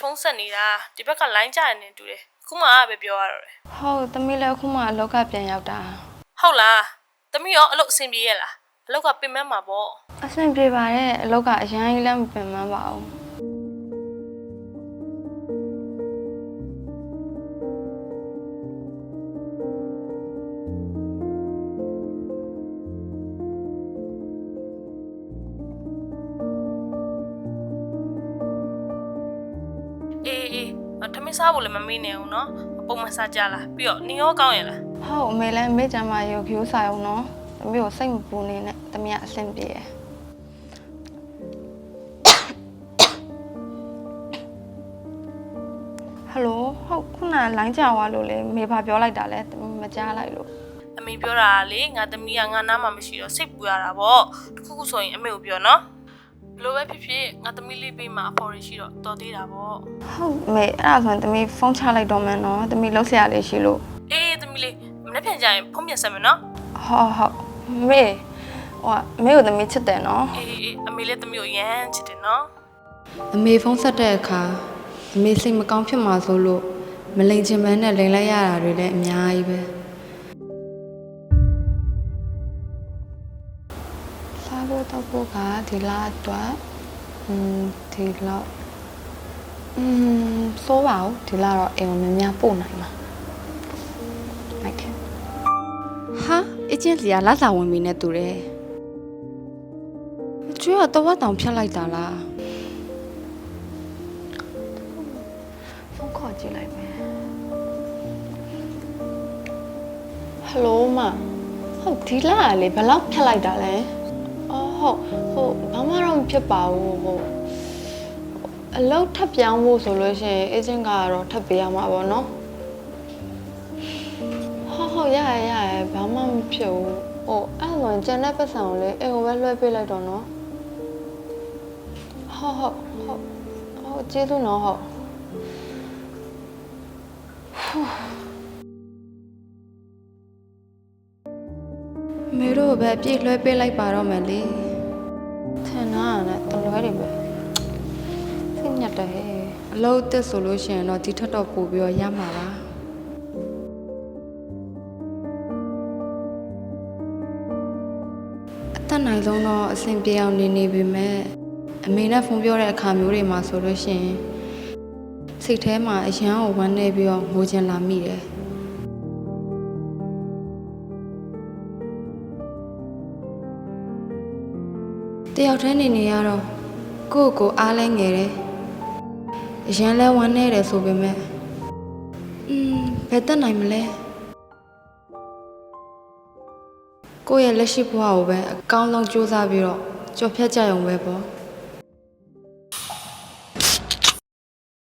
ဖုန်းဆက်နေတာဒီဘက်ကလိုင်းကြရနေတူတယ်ခုမှပဲပြောရတော့တယ်ဟုတ်သမီးလည်းအခုမှအလောက်ကပြန်ရောက်တာဟုတ်လားသမီးရောအလုပ်အဆင်ပြေရဲ့လားအလုပ်ကပင်မမှာပေါ့အဆင်ပြေပါတယ်အလောက်ကအရန်ကြီးလည်းမပင်ပန်းပါဘူး အေးအေးအထမင်းစားဖို့လည်းမမေ့နေဘူးနော်ပုံမှန်စားကြလားပြီးတော့နေရောကောင်းရဲ့လားဟုတ်အမေလည်းအမေကျမ်းမာရုပ်ဖြူစားအောင်နော်သမီးကိုစိတ်မပူနေနဲ့သမီးကအဆင်ပြေတယ်ဟယ်လိုဟုတ်ခုနလိုင်းကြောင်သွားလို့လေမေဘာပြောလိုက်တာလဲသမီးမကြားလိုက်လို့အမေပြောတာကလေငါသမီးကငါနားမှာမရှိတော့စိတ်ပူရတာပေါ့တခုခုဆိုရင်အမေကိုပြောနော် ဘလို့ပဲဖြစ်ဖြစ်ငါသမီးလေးပေးမှာအဖော်ရရှိတော့တော်သေးတာပေါ့ဟုတ်မေအဲ့ဒါဆိုရင်သမီးဖုန်းချလိုက်တော့မယ်နော်သမီးလှုပ်ရှားလေးရှိလို့အေးသမီးလေးမနေ့ပြန်ကြရင်ဖုန်းပြန်ဆက်မယ်နော်ဟုတ်ဟုတ်မေဟိုအမေကိုသမီးချစ်တယ်နော်အေးအေးအမေလည်းသမီးကိုရမ်းချစ်တယ်နော်အမေဖုန်းဆက်တဲ့အခါအမေစိတ်မကောင်းဖြစ်မှာဆိုလို့မလိန်ချင်မန်းနဲ့လိန်လိုက်ရတာတွေလည်းအများကြီးပဲ ဖို့တော့ဖို့ကဒီလားအတွက်อืมဒီလောက်อืมစိုးပါဦးဒီလားတော့အိမ်ကိုများများပို့နိုင်မှာမိုက်တယ် ဟာအချင်းစီကလာစာဝင်ပြီနဲ့တူတယ်အကျွေးကတော့တောင်ဖြတ်လိုက်တာလား ဖုန်းခေါ်ကြည့်လိုက်မယ်ဟယ်လိုမဟုတ်ဒီလားလေဘယ်လောက်ဖြတ်လိုက်တာလဲအော် ဟုတ်ဟုတ်ဘာမှတော့မဖြစ်ပါဘူးဟုတ်အလောက်ထပ်ပြောင်းဖို့ဆိုလို့ရှိရင်အေဂျင့်ကတော့ထပ်ပေးရမှာပေါ့နော်ဟုတ်ဟုတ်ရရရရဘာမှမဖြစ်ဘူးဟိုအဲ့ဆိုရင်ကျန်တဲ့ပတ်စံကိုလေအိမ်ကိုပဲလွှဲပေးလိုက်တော့နော်ဟုတ်ဟုတ်ဟုတ်ဟုတ်ကျေးဇူးနော်ဟုတ် မေတို့ပဲအပြည့်လွှဲပေးလိုက်ပါတော့မယ်လေထင်တာနဲ့တလွဲတွေပဲစိတ်ညစ်တယ်ဟဲ့အလုပ်တက်ဆိုလို့ရှိရင်တော့ဒီထက်တော့ပို့ပြီးတော့ရမှာပါအသက်နိုင်ဆုံးတော့အဆင်ပြေအောင်နေနေပြီမဲ့အမေနဲ့ဖုန်းပြောတဲ့အခါမျိုးတွေမှာဆိုလို့ရှိရင်စိတ်ထဲမှာအရန်ကိုဝမ်းနေပြီးတော့ငိုချင်လာမိတယ် တယောက်တည်းနေနေရတော့ကိုယ့်ကိုယ်အားလဲငယ်တယ်အရန်လဲဝမ်းနေတယ်ဆိုပေမဲ့อืมဘယ်တက်နိုင်မလဲကိုယ့်ရဲ့လက်ရှိဘဝကိုပဲအကောင်းဆုံးစူးစမ်းပြီးတော့ကြော်ဖြတ်ကြရုံပဲပေါ့